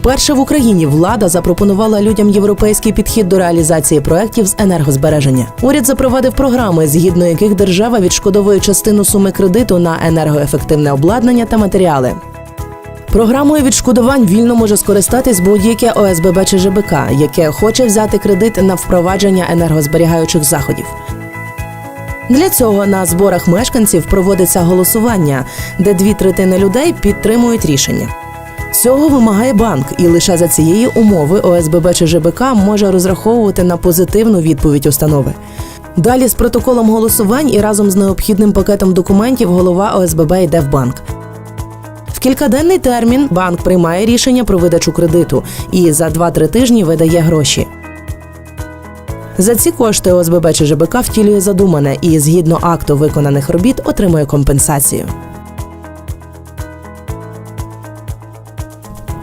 Вперше в Україні влада запропонувала людям європейський підхід до реалізації проєктів з енергозбереження. Уряд запровадив програми, згідно яких держава відшкодовує частину суми кредиту на енергоефективне обладнання та матеріали. Програмою відшкодувань вільно може скористатись будь-яке ОСББ чи ЖБК, яке хоче взяти кредит на впровадження енергозберігаючих заходів. Для цього на зборах мешканців проводиться голосування, де дві третини людей підтримують рішення. Цього вимагає банк, і лише за цієї умови ОСББ чи ЖБК може розраховувати на позитивну відповідь установи. Далі з протоколом голосувань і разом з необхідним пакетом документів голова ОСББ йде в банк. В кількаденний термін банк приймає рішення про видачу кредиту і за 2-3 тижні видає гроші. За ці кошти ОСББ чи ЖБК втілює задумане і згідно акту виконаних робіт отримує компенсацію.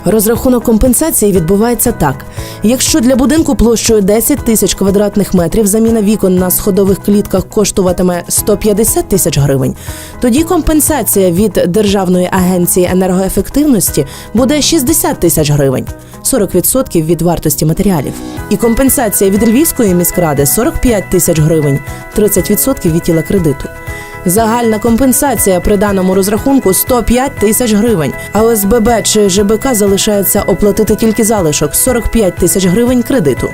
Розрахунок компенсації відбувається так: якщо для будинку площею 10 тисяч квадратних метрів заміна вікон на сходових клітках коштуватиме 150 тисяч гривень, тоді компенсація від Державної агенції енергоефективності буде 60 тисяч гривень. 40% від вартості матеріалів. І компенсація від Львівської міськради 45 тисяч гривень, 30% від тіла кредиту. Загальна компенсація при даному розрахунку 105 тисяч гривень. А ОСББ чи ЖБК залишається оплатити тільки залишок 45 тисяч гривень кредиту.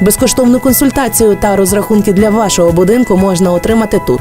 Безкоштовну консультацію та розрахунки для вашого будинку можна отримати тут.